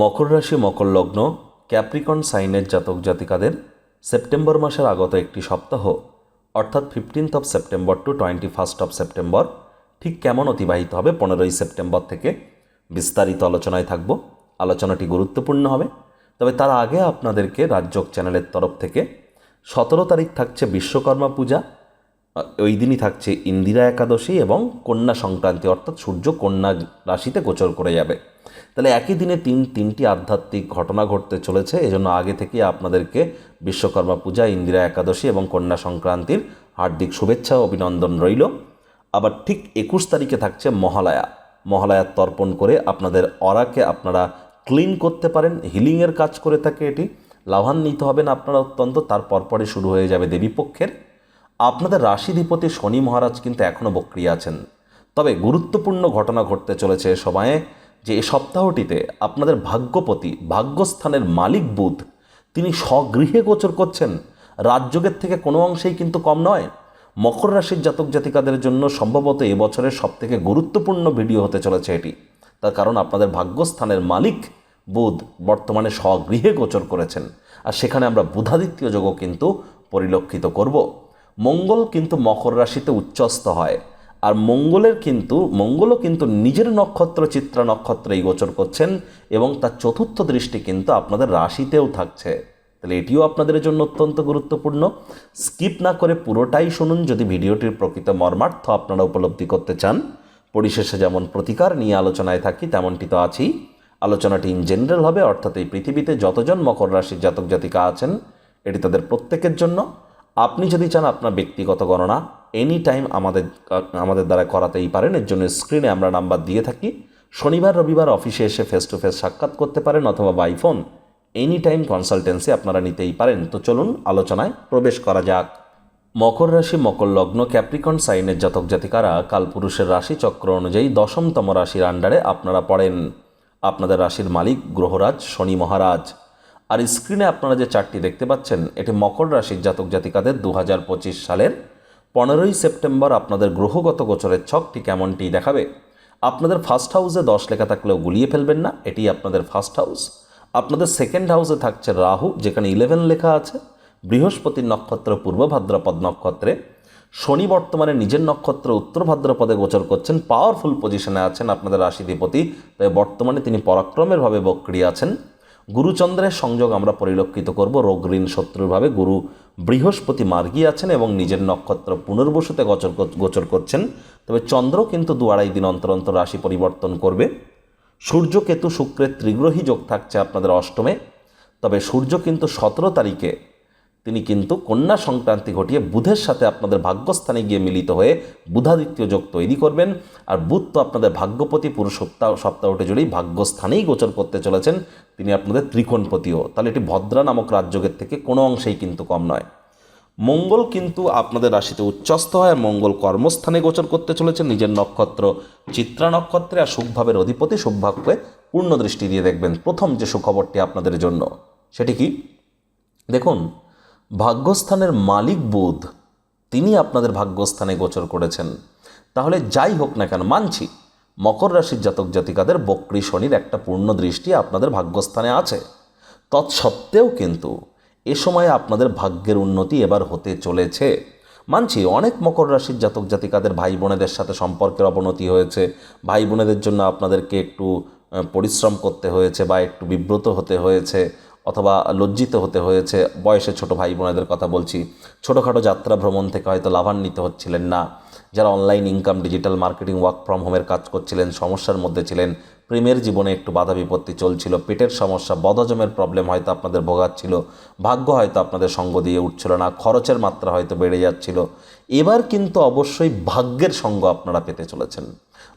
মকর রাশি, মকর লগ্ন, ক্যাপ্রিকন সাইনের জাতক জাতিকাদের সেপ্টেম্বর মাসের আগত একটি সপ্তাহ, অর্থাৎ fifteenth of September to twenty first of September ঠিক কেমন অতিবাহিত হবে পনেরোই সেপ্টেম্বর থেকে বিস্তারিত আলোচনায় থাকব। আলোচনাটি গুরুত্বপূর্ণ হবে। তবে তার আগে আপনাদেরকে রাজ্যক চ্যানেলের তরফ থেকে সতেরো তারিখ থাকছে বিশ্বকর্মা পূজা ওই দিনই থাকছে ইন্দিরা একাদশী এবং কন্যা সংক্রান্তি, অর্থাৎ সূর্য কন্যা রাশিতে গোচর করে যাবে। তাহলে একই দিনে তিন, তিনটি আধ্যাত্মিক ঘটনা ঘটতে চলেছে, এজন্য আগে থেকে আপনাদেরকে বিশ্বকর্মা পূজা, ইন্দিরা একাদশী এবং কন্যা সংক্রান্তির হার্দিক শুভেচ্ছা অভিনন্দন রইল। আবার ঠিক একুশ তারিখে থাকছে মহালয়া। মহালয়ার তর্পণ করে আপনাদের অরাকে আপনারা ক্লিন করতে পারেন, হিলিংয়ের কাজ করে থাকে এটি। লাভান্বিত হবেন আপনারা অত্যন্ত, তার পরপরে শুরু হয়ে যাবে দেবীপক্ষের আপনাদের রাশিধিপতি শনি মহারাজ কিন্তু এখনও বক্রিয়া আছেন। তবে গুরুত্বপূর্ণ ঘটনা ঘটতে চলেছে এ সময়ে যে এ সপ্তাহটিতে আপনাদের ভাগ্যপতি, ভাগ্যস্থানের মালিক বুধ, তিনি স্বগৃহে গোচর করছেন। রাজযোগের থেকে কোনো অংশেই কিন্তু কম নয়। মকর রাশির জাতক জাতিকাদের জন্য সম্ভবত এবছরের সবথেকে গুরুত্বপূর্ণ ভিডিও হতে চলেছে এটি। তার কারণ আপনাদের ভাগ্যস্থানের মালিক বুধ বর্তমানে স্বগৃহে গোচর করেছেন। আর সেখানে আমরা বুধাদিত্য যোগও কিন্তু পরিলক্ষিত করব। মঙ্গল কিন্তু মকর রাশিতে উচ্চস্ত হয়। আর মঙ্গলের কিন্তু, মঙ্গলও কিন্তু নিজের নক্ষত্র, চিত্রা নক্ষত্রেই গোচর করছেন এবং তার চতুর্থ দৃষ্টি কিন্তু আপনাদের রাশিতেও থাকছে। তাহলে এটিও আপনাদের জন্য অত্যন্ত গুরুত্বপূর্ণ। স্কিপ না করে পুরোটাই শুনুন, যদি ভিডিওটির প্রকৃত মর্মার্থ আপনারা উপলব্ধি করতে চান। পরিশেষে যেমন প্রতিকার নিয়ে আলোচনায় থাকি, তেমনটি তো আছেই। আলোচনাটি ইন জেনারেল হবে, অর্থাৎ এই পৃথিবীতে যতজন মকর রাশির জাতক জাতিকা আছেন, এটি তাদের প্রত্যেকের জন্য। আপনি যদি চান আপনার ব্যক্তিগত গণনা এনি টাইম আমাদের আমাদের দ্বারা করাতেই পারেন, এর জন্য স্ক্রিনে আমরা নাম্বার দিয়ে থাকি। শনিবার, রবিবার অফিসে এসে ফেস টু ফেস সাক্ষাৎ করতে পারেন অথবা by phone any time consultancy আপনারা নিতেই পারেন। তো চলুন আলোচনায় প্রবেশ করা যাক। মকর রাশি, মকর লগ্ন ক্যাপ্রিকন সাইনের জাতক জাতিকারা কালপুরুষের রাশি চক্র অনুযায়ী দশমতম রাশির আন্ডারে আপনারা পড়েন। আপনাদের রাশির মালিক গ্রহরাজ, শনি মহারাজ। আর স্ক্রিনে আপনারা যে চারটি দেখতে পাচ্ছেন, এটি মকর রাশির জাতক জাতিকাদের দু হাজার পঁচিশ সালের পনেরোই সেপ্টেম্বর আপনাদের গ্রহগত গোচরের ছকটি কেমনটি দেখাবে? আপনাদের ফার্স্ট হাউসে দশ লেখা থাকলেও গুলিয়ে ফেলবেন না, এটি আপনাদের ফার্স্ট হাউস আপনাদের সেকেন্ড হাউসে থাকছে রাহু, যেখানে ইলেভেন লেখা আছে। বৃহস্পতির নক্ষত্র পূর্ব ভাদ্রপদ নক্ষত্রে। শনি বর্তমানে নিজের নক্ষত্র উত্তর ভাদ্রপদে গোচর করছেন পাওয়ারফুল পজিশনে আছেন আপনাদের রাশিধিপতি। তাই বর্তমানে তিনি পরাক্রমের ভাবে বক্রিয় আছেন। গুরুচন্দ্রের সংযোগ আমরা পরিলক্ষিত করব। রোগ ঋণ শত্রুরভাবে গুরু বৃহস্পতি মার্গী আছেন এবং নিজের নক্ষত্র পুনর্বসুতে গোচর গোচর করছেন। তবে চন্দ্র কিন্তু দু আড়াই দিন অন্তর অন্তর রাশি পরিবর্তন করবে। সূর্য কেতু শুক্রের ত্রিগ্রহী যোগ থাকছে আপনাদের অষ্টমে। তবে সূর্য কিন্তু সতেরো তারিখে তিনি কিন্তু কন্যা সংক্রান্তি ঘটিয়ে বুধের সাথে আপনাদের ভাগ্যস্থানে গিয়ে মিলিত হয়ে বুধাদিত্য যোগ তৈরি করবেন। আর বুধ তো আপনাদের ভাগ্যপতি পুরো সপ্তাহ সপ্তাহটি জুড়েই ভাগ্যস্থানেই গোচর করতে চলেছেন। তিনি আপনাদের ত্রিকোণপতিও। তাহলে এটি ভদ্রা নামক রাজযোগের থেকে কোনো অংশেই কিন্তু কম নয়। মঙ্গল কিন্তু আপনাদের রাশিতে উচ্চস্থ হয় মঙ্গল কর্মস্থানে গোচর করতে চলেছে নিজের নক্ষত্র চিত্রা নক্ষত্রে আর সুখভাবের অধিপতি সৌভাগ্যে পূর্ণ দৃষ্টি দিয়ে দেখবেন প্রথম যে সুখবরটি আপনাদের জন্য, সেটি কি? দেখুন ভাগ্যস্থানের মালিক বুধ তিনি আপনাদের ভাগ্যস্থানে গোচর করেছেন। তাহলে যাই হোক না কেন, মানছি মকর রাশির জাতক জাতিকাদের বক্রী শনির একটা পূর্ণ দৃষ্টি আপনাদের ভাগ্যস্থানে আছে। তৎসত্ত্বেও কিন্তু এ সময়ে আপনাদের ভাগ্যের উন্নতি এবার হতে চলেছে। মানছি অনেক মকর রাশির জাতক জাতিকাদের ভাই বোনেদের সাথে সম্পর্কের অবনতি হয়েছে। ভাই বোনেদের জন্য আপনাদেরকে একটু পরিশ্রম করতে হয়েছে বা একটু বিব্রত হতে হয়েছে। অথবা লজ্জিত হতে হয়েছে। বয়সে ছোট ভাই বোনেদের কথা বলছি। ছোটোখাটো যাত্রা ভ্রমণ থেকে হয়তো লাভান্বিত হচ্ছিলেন না। যারা online income digital marketing work from হোমের কাজ করছিলেন, সমস্যার মধ্যে ছিলেন প্রেমের জীবনে একটু বাধা বিপত্তি চলছিল, পেটের সমস্যা, বদহজমের প্রবলেম হয়তো আপনাদের ভোগাচ্ছিল, ভাগ্য হয়তো আপনাদের সঙ্গ দিয়ে উঠছিল না, খরচের মাত্রা হয়তো বেড়ে যাচ্ছিল। এবার কিন্তু অবশ্যই ভাগ্যের সঙ্গ আপনারা পেতে চলেছেন।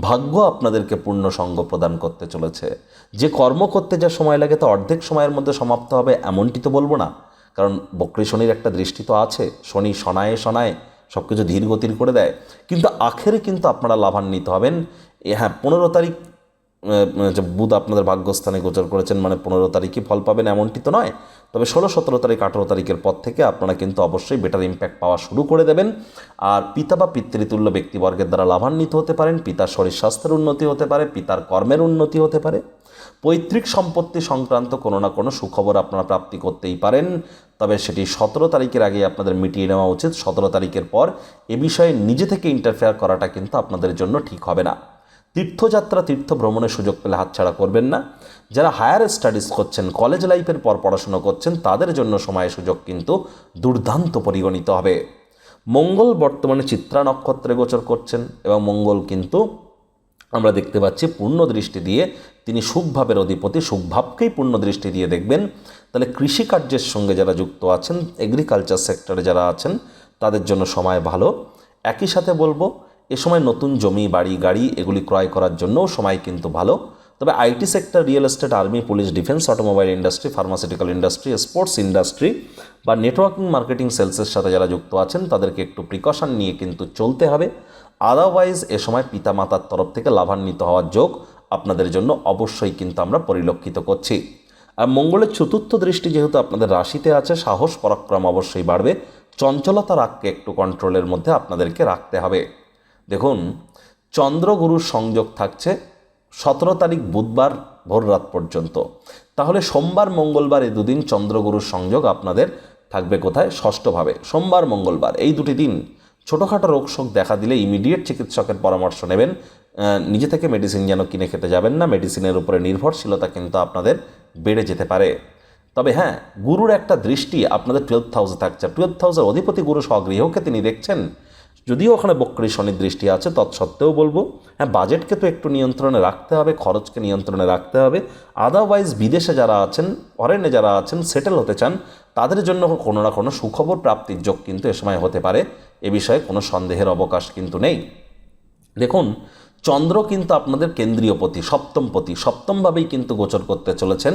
ভাগ্য আপনাদেরকে পূর্ণ সঙ্গ প্রদান করতে চলেছে। যে কর্ম করতে যা সময় লাগে তা অর্ধেক সময়ের মধ্যে সমাপ্ত হবে এমনটি তো বলব না। কারণ বক্রী শনির একটা দৃষ্টি তো আছে, শনি শনায় শনায় সব কিছু ধীর গতির করে দেয়। কিন্তু আখেরে কিন্তু আপনারা লাভান্বিত হবেন। হ্যাঁ পনেরো তারিখ বুধ আপনাদের ভাগ্যস্থানে গোচর করেছেন মানে পনেরো তারিখে ফল পাবেন, এমনটি তো নয়। তবে ষোলো, সতেরো তারিখ, আঠেরো তারিখের পর থেকে আপনারা কিন্তু অবশ্যই বেটার ইম্প্যাক্ট পাওয়া শুরু করে দেবেন। আর পিতা বা পিতৃতুল্য ব্যক্তিবর্গের দ্বারা লাভান্বিত হতে পারেন, পিতার শরীর স্বাস্থ্যের উন্নতি হতে পারে, পিতার কর্মের উন্নতি হতে পারে। পৈতৃক সম্পত্তি সংক্রান্ত কোনো না কোনো সুখবর আপনারা প্রাপ্তি করতেই পারেন। তবে সেটি সতেরো তারিখের আগে আপনাদের মিটিয়ে নেওয়া উচিত। সতেরো তারিখের পর এ বিষয়ে নিজে থেকে ইন্টারফেয়ার করাটা কিন্তু আপনাদের জন্য ঠিক হবে না। তীর্থযাত্রা তীর্থ ভ্রমণের সুযোগ পেলে হাতছাড়া করবেন না। যারা হায়ার স্টাডিজ করছেন কলেজ লাইফের পর পড়াশুনো করছেন, তাদের জন্য সময় সুযোগ কিন্তু দুর্দান্ত পরিগণিত হবে। মঙ্গল বর্তমানে চিত্রা নক্ষত্রে গোচর করছেন এবং মঙ্গল কিন্তু আমরা দেখতে পাচ্ছি পূর্ণ দৃষ্টি দিয়ে তিনি সুখভাবের অধিপতি, সুখভাবকেই পূর্ণ দৃষ্টি দিয়ে দেখবেন। তাহলে কৃষিকার্যের সঙ্গে যারা যুক্ত আছেন এগ্রিকালচার সেক্টরে যারা আছেন, তাদের জন্য সময় ভালো। একই সাথে বলব এ সময় নতুন জমি, বাড়ি, গাড়ি এগুলি ক্রয় করার জন্যও সময় কিন্তু ভালো। তবে IT sector, real estate, army, police, defence, automobile industry, pharmaceutical industry, sports industry বা নেটওয়ার্কিং, মার্কেটিং, সেলসের সাথে যারা যুক্ত আছেন, তাদেরকে একটু প্রিকশন নিয়ে কিন্তু চলতে হবে। আদারওয়াইজ এ সময় পিতামাতার তরফ থেকে লাভান্বিত হওয়ার যোগ আপনাদের জন্য অবশ্যই কিন্তু আমরা পরিলক্ষিত করছি। আর মঙ্গলের চতুর্থ দৃষ্টি যেহেতু আপনাদের রাশিতে আছে, সাহস, পরাক্রম অবশ্যই বাড়বে। চঞ্চলতা রাগকে একটু কন্ট্রোলের মধ্যে আপনাদেরকে রাখতে হবে। দেখুন, চন্দ্রগুরুর সংযোগ থাকছে সতেরো তারিখ বুধবার ভোর রাত পর্যন্ত। তাহলে সোমবার, মঙ্গলবার এই দুদিন চন্দ্রগুরুর সংযোগ আপনাদের থাকবে কোথায়? ষষ্ঠভাবে। সোমবার, মঙ্গলবার, এই দুটি দিন ছোটোখাটো রোগ শোক দেখা দিলে ইমিডিয়েট চিকিৎসকের পরামর্শ নেবেন। নিজে থেকে মেডিসিন যেন কিনে খেতে যাবেন না মেডিসিনের উপরে নির্ভরশীলতা কিন্তু আপনাদের বেড়ে যেতে পারে। তবে হ্যাঁ গুরুর একটা দৃষ্টি আপনাদের টুয়েলভ হাউসে থাকছে। টুয়েলভ হাউসের অধিপতি গুরু স্বগৃহকে তিনি দেখছেন। যদিও ওখানে বক্রী শনির দৃষ্টি আছে, তৎসত্ত্বেও বলব। হ্যাঁ বাজেটকে তো একটু নিয়ন্ত্রণে রাখতে হবে, খরচকে নিয়ন্ত্রণে রাখতে হবে। আদারওয়াইজ বিদেশে যারা আছেন ফরেনে যারা আছেন সেটেল হতে চান, তাদের জন্য কোনো না কোনো সুখবর প্রাপ্তির যোগ কিন্তু এ সময় হতে পারে। এ বিষয়ে কোনো সন্দেহের অবকাশ কিন্তু নেই। দেখুন, চন্দ্র কিন্তু আপনাদের কেন্দ্রীয় পতি, সপ্তম পতি, সপ্তমভাবেই কিন্তু গোচর করতে চলেছেন।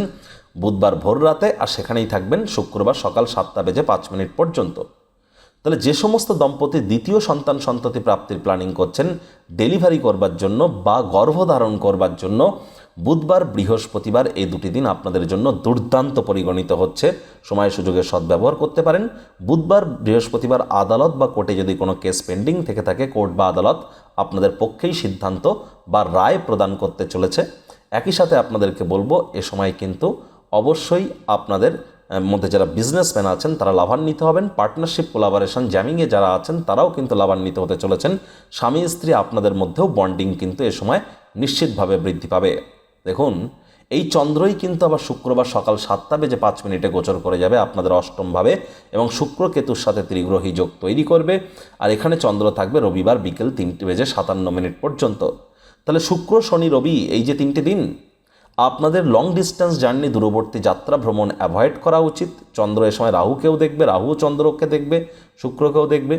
বুধবার ভোর রাতে, আর সেখানেই থাকবেন শুক্রবার সকাল সাতটা বেজে পাঁচ মিনিট পর্যন্ত। তাহলে যে সমস্ত দম্পতি দ্বিতীয় সন্তান সন্ততি প্রাপ্তির প্ল্যানিং করছেন ডেলিভারি করবার জন্য বা গর্ভধারণ করবার জন্য বুধবার, বৃহস্পতিবার এই দুটি দিন আপনাদের জন্য দুর্দান্ত পরিগণিত হচ্ছে। সময় সুযোগের সদ্ব্যবহার করতে পারেন। বুধবার, বৃহস্পতিবার আদালত বা কোর্টে যদি কোনো কেস পেন্ডিং থেকে থাকে, কোর্ট বা আদালত আপনাদের পক্ষেই সিদ্ধান্ত বা রায় প্রদান করতে চলেছে। একই সাথে আপনাদেরকে বলব, এ সময় কিন্তু অবশ্যই আপনাদের মধ্যে যারা বিজনেসম্যান আছেন, তারা লাভান্বিত হবেন। পার্টনারশিপ কোলাবারেশন জ্যামিংয়ে যারা আছেন, তারাও কিন্তু লাভান্বিত হতে চলেছেন। স্বামী, স্ত্রী আপনাদের মধ্যেও বন্ডিং কিন্তু এ সময় নিশ্চিতভাবে বৃদ্ধি পাবে। দেখুন, এই চন্দ্রই কিন্তু আবার শুক্রবার সকাল সাতটা বেজে পাঁচ মিনিটে গোচর করে যাবে আপনাদের অষ্টমভাবে এবং শুক্র কেতুর সাথে ত্রিগ্রহী যোগ তৈরি করবে। আর এখানে চন্দ্র থাকবে রবিবার বিকেল তিনটে বেজে সাতান্ন মিনিট পর্যন্ত। তাহলে শুক্র, শনি, রবি এই যে তিনটে দিন আপনাদের লং ডিস্টেন্স জার্নি দূরবর্তী যাত্রা ভ্রমণ অ্যাভয়েড করা উচিত। চন্দ্র এ সময় রাহুকেও দেখবে রাহু চন্দ্রকে দেখবে, শুক্রকেও দেখবে।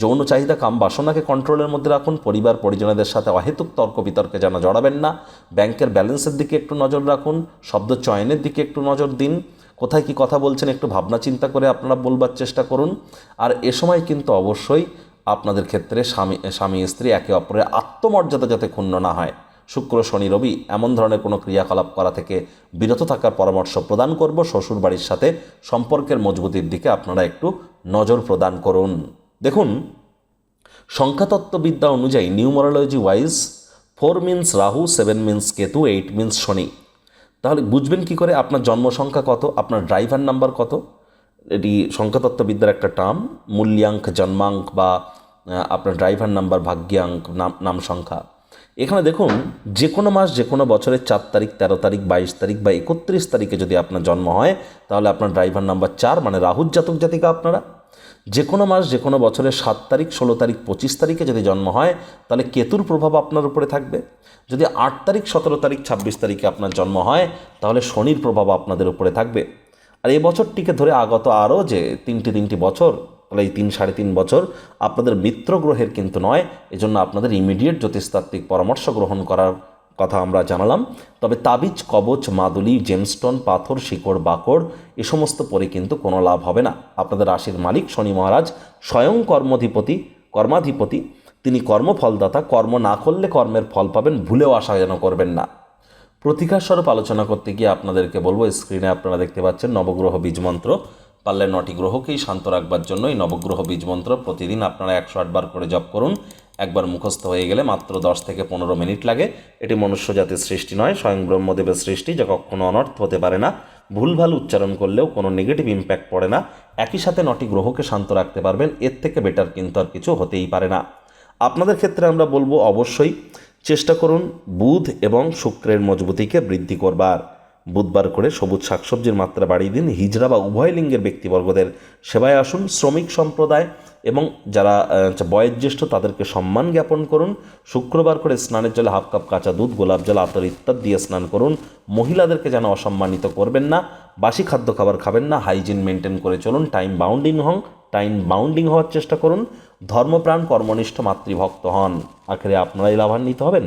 যৌন চাহিদা, কাম বাসনাকে কন্ট্রোলের মধ্যে রাখুন। পরিবার, পরিজনদের সাথে অহেতুক তর্ক বিতর্কে যেন জড়াবেন না। ব্যাংকের ব্যালেন্সের দিকে একটু নজর রাখুন। শব্দ চয়নের দিকে একটু নজর দিন। কোথায় কি কথা বলছেন একটু ভাবনা চিন্তা করে আপনারা বলবার চেষ্টা করুন। আর এ সময় কিন্তু অবশ্যই আপনাদের ক্ষেত্রে স্বামী স্বামী, স্ত্রী একে অপরের আত্মমর্যাদা যাতে ক্ষুণ্ণ না হয়। শুক্র, শনি, রবি এমন ধরনের কোনো ক্রিয়াকলাপ করা থেকে বিরত থাকার পরামর্শ প্রদান করব। শ্বশুর বাড়ির সাথে সম্পর্কের মজবুতির দিকে আপনারা একটু নজর প্রদান করুন। দেখুন, সংখ্যাতত্ত্ববিদ্যা অনুযায়ী numerology wise four means Rahu, seven means Ketu, eight means Shani. তাহলে বুঝবেন কি করে আপনার জন্ম সংখ্যা কত, আপনার ড্রাইভার নাম্বার কত? এটি সংখ্যাতত্ত্ববিদ্যার একটা টার্ম, মূল্যাঙ্ক, জন্মাঙ্ক বা আপনার ড্রাইভার নাম্বার, ভাগ্যাঙ্ক, নাম নাম সংখ্যা। এখানে দেখুন যে কোনো মাস যে কোনো বছরের চার তারিখ, তেরো তারিখ, বাইশ তারিখ বা একত্রিশ তারিখে যদি আপনার জন্ম হয়, তাহলে আপনার ড্রাইভার নাম্বার চার মানে রাহুর জাতক জাতিকা আপনারা। যে কোনো মাস যে কোনো বছরের সাত তারিখ, ষোলো তারিখ, পঁচিশ তারিখে যদি জন্ম হয়, তাহলে কেতুর প্রভাব আপনার উপরে থাকবে। যদি আট তারিখ, সতেরো তারিখ, ছাব্বিশ তারিখে আপনার জন্ম হয়, তাহলে শনির প্রভাব আপনাদের উপরে থাকবে। আর এই বছরটিকে ধরে আগত আরও যে তিনটি তিনটি বছর তাহলে এই তিন, সাড়ে তিন বছর আপনাদের মিত্র গ্রহের কিন্তু নয়, এজন্য আপনাদের ইমিডিয়েট জ্যোতিষতাত্ত্বিক পরামর্শ গ্রহণ করার কথা আমরা জানালাম। তবে তাবিজ, কবচ, মাদুলি জেমস্টোন পাথর, শিকড়, বাকড়, এ সমস্ত পরে কিন্তু কোনো লাভ হবে না। আপনাদের রাশির মালিক শনি মহারাজ, স্বয়ং কর্মাধিপতি কর্মাধিপতি, তিনি কর্মফলদাতা, কর্ম না করলে কর্মের ফল পাবেন, ভুলেও আশা যেন করবেন না। প্রতিকার স্বরূপ আলোচনা করতে গিয়ে আপনাদেরকে বলব স্ক্রিনে আপনারা দেখতে পাচ্ছেন নবগ্রহ বীজ মন্ত্র পারলে নটি গ্রহকেই শান্ত রাখবার জন্য এই নবগ্রহ বীজ মন্ত্র প্রতিদিন আপনারা একশো আটবার করে জপ করুন। একবার মুখস্থ হয়ে গেলে মাত্র দশ থেকে পনেরো মিনিট লাগে। এটি মনুষ্য জাতির সৃষ্টি নয়, স্বয়ং ব্রহ্মদেবের সৃষ্টি, যা কখনো অনর্থ হতে পারে না। ভুলভাল উচ্চারণ করলেও কোনো নেগেটিভ ইম্প্যাক্ট পড়ে না। একই সাথে নটি গ্রহকে শান্ত রাখতে পারবেন, এর থেকে বেটার কিন্তু আর কিছু হতেই পারে না। আপনাদের ক্ষেত্রে আমরা বলব অবশ্যই চেষ্টা করুন বুধ এবং শুক্রের মজবুতিকে বৃদ্ধি করবার। বুধবার করে সবুজ শাকসবজির মাত্রা বাড়িয়ে দিন হিজড়া বা উভয় লিঙ্গের ব্যক্তিবর্গদের। সেবায় আসুন, শ্রমিক সম্প্রদায় এবং যারা বয়োজ্যেষ্ঠ তাদেরকে সম্মান জ্ঞাপন করুন। শুক্রবার করে স্নানের জলে হাফ কাপ কাঁচা দুধ, গোলাপ জল, আতর ইত্যাদি দিয়ে স্নান করুন। মহিলাদেরকে যেন অসম্মানিত করবেন না, বাসি খাদ্য খাবার খাবেন না, হাইজিন মেনটেন করে চলুন, টাইম বাউন্ডিং হন, টাইম বাউন্ডিং হওয়ার চেষ্টা করুন। ধর্মপ্রাণ, কর্মনিষ্ঠ মাতৃভক্ত হন। আখেরে আপনারাই লাভান্বিত হবেন।